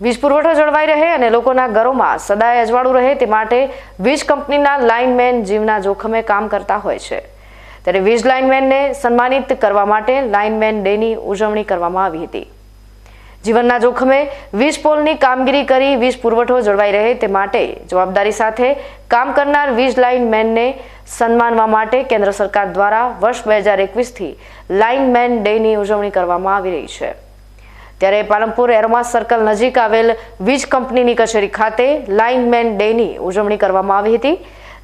વીજ પુરવઠો જળવાઈ રહે અને લોકોના ઘરોમાં સદાય અજવાળું રહે તે માટે વીજ કંપનીના લાઇનમેન જીવના જોખમે કામ કરતા હોય છે. ત્યારે વીજ લાઇનમેનને સન્માનિત કરવા માટે લાઇનમેન ડેની ઉજવણી કરવામાં આવી હતી. જીવનના જોખમે વીજ પોલની કામગીરી કરી વીજ પુરવઠો જળવાઈ રહે તે માટે જવાબદારી સાથે કામ કરનાર વીજ લાઇનમેનને સન્માનવા માટે કેન્દ્ર સરકાર દ્વારા વર્ષ બે હજાર એકવીસથી લાઇનમેન ડેની ઉજવણી કરવામાં આવી રહી છે. ત્યારે પાલનપુર એરમાસ સર્કલ નજીક આવેલ વીજ કંપનીની કચેરી ખાતે લાઇનમેન ડેની ઉજવણી કરવામાં આવી હતી,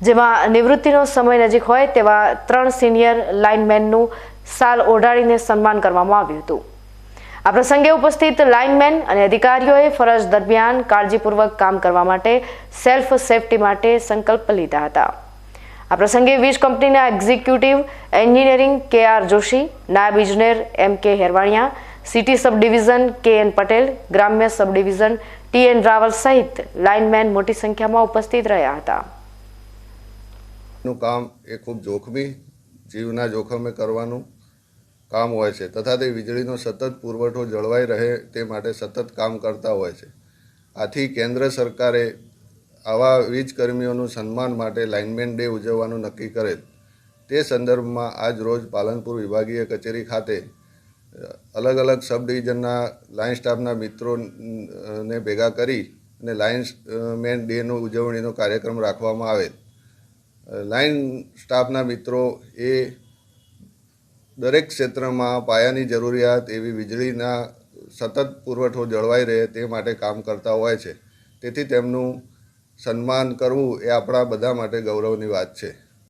જેમાં નિવૃત્તિનો સમય નજીક હોય તેવા ત્રણ સિનિયર લાઇનમેનનું સાલ ઓઢાડીને સન્માન કરવામાં આવ્યું હતું. આ પ્રસંગે ઉપસ્થિત લાઇનમેન અને અધિકારીઓએ ફરજ દરમિયાન કાળજીપૂર્વક કામ કરવા માટે સેલ્ફ સેફટી માટે સંકલ્પ લીધા હતા. આ પ્રસંગે વીજ કંપનીના executive engineering K R Joshi, નાયબ ઇજનેર M K Herwaniya city subdivision K N Patel ગ્રામ્ય subdivision T N Raval સહિત લાઇનમેન મોટી સંખ્યામાં ઉપસ્થિત રહ્યા હતા. નું કામ એ ખૂબ જોખમી, જીવના જોખમે કરવાનું કામ હોય છે. તથા તે વીજળીનો સતત પુરવઠો જળવાઈ રહે તે માટે સતત કામ કરતા હોય છે. આથી કેન્દ્ર સરકારે આવા વીજ કર્મીઓનું સન્માન માટે લાઇનમેન ડે ઉજવવાનું નક્કી કરેલ તે સંદર્ભમાં આજ રોજ પાલનપુર વિભાગીય કચેરી ખાતે અલગ અલગ સબ ડિવિઝનના લાઇન સ્ટાફના મિત્રોને ભેગા કરી અને લાઇન મેન ડેનું ઉજવણીનો કાર્યક્રમ રાખવામાં આવે. લાઇન સ્ટાફના મિત્રો એ દરેક ક્ષેત્રમાં પાયાની જરૂરિયાત એવી વીજળીના સતત પુરવઠો જળવાઈ રહે તે માટે કામ કરતા હોય છે. તેથી તેમનું સન્માન કરવું એ આપણા બધા માટે ગૌરવની વાત છે.